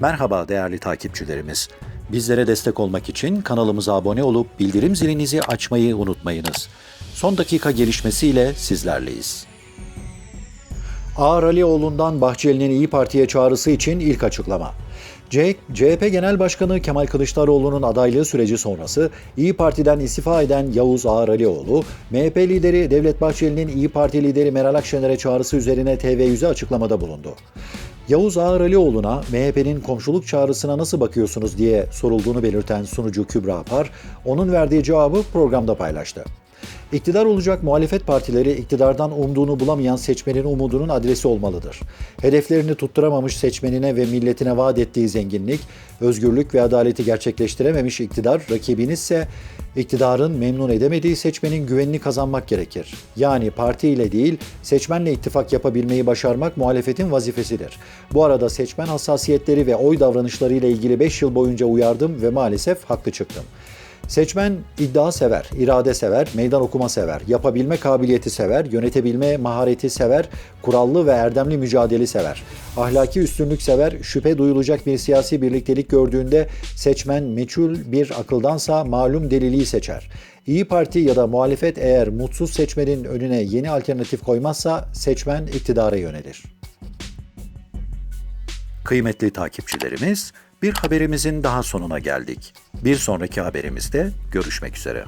Merhaba değerli takipçilerimiz. Bizlere destek olmak için kanalımıza abone olup bildirim zilinizi açmayı unutmayınız. Son dakika gelişmesiyle sizlerleyiz. Ağar Alioğlu'ndan Bahçeli'nin İyi Parti'ye çağrısı için ilk açıklama. CHP Genel Başkanı Kemal Kılıçdaroğlu'nun adaylığı süreci sonrası İyi Parti'den istifa eden Yavuz Ağar Alioğlu, MHP lideri Devlet Bahçeli'nin İyi Parti lideri Meral Akşener'e çağrısı üzerine TV100'e açıklamada bulundu. Yavuz Ağar Alioğlu'na MHP'nin komşuluk çağrısına nasıl bakıyorsunuz diye sorulduğunu belirten sunucu Kübra Apar, onun verdiği cevabı programda paylaştı. İktidar olacak muhalefet partileri iktidardan umduğunu bulamayan seçmenin umudunun adresi olmalıdır. Hedeflerini tutturamamış seçmenine ve milletine vaat ettiği zenginlik, özgürlük ve adaleti gerçekleştirememiş iktidar, rakibinizse iktidarın memnun edemediği seçmenin güvenini kazanmak gerekir. Yani partiyle değil, seçmenle ittifak yapabilmeyi başarmak muhalefetin vazifesidir. Bu arada seçmen hassasiyetleri ve oy davranışlarıyla ilgili 5 yıl boyunca uyardım ve maalesef haklı çıktım. Seçmen iddia sever, irade sever, meydan okuma sever, yapabilme kabiliyeti sever, yönetebilme mahareti sever, kurallı ve erdemli mücadele sever. Ahlaki üstünlük sever, şüphe duyulacak bir siyasi birliktelik gördüğünde seçmen meçhul bir akıldansa malum deliliği seçer. İyi Parti ya da muhalefet eğer mutsuz seçmenin önüne yeni alternatif koymazsa seçmen iktidara yönelir. Kıymetli takipçilerimiz, bir haberimizin daha sonuna geldik. Bir sonraki haberimizde görüşmek üzere.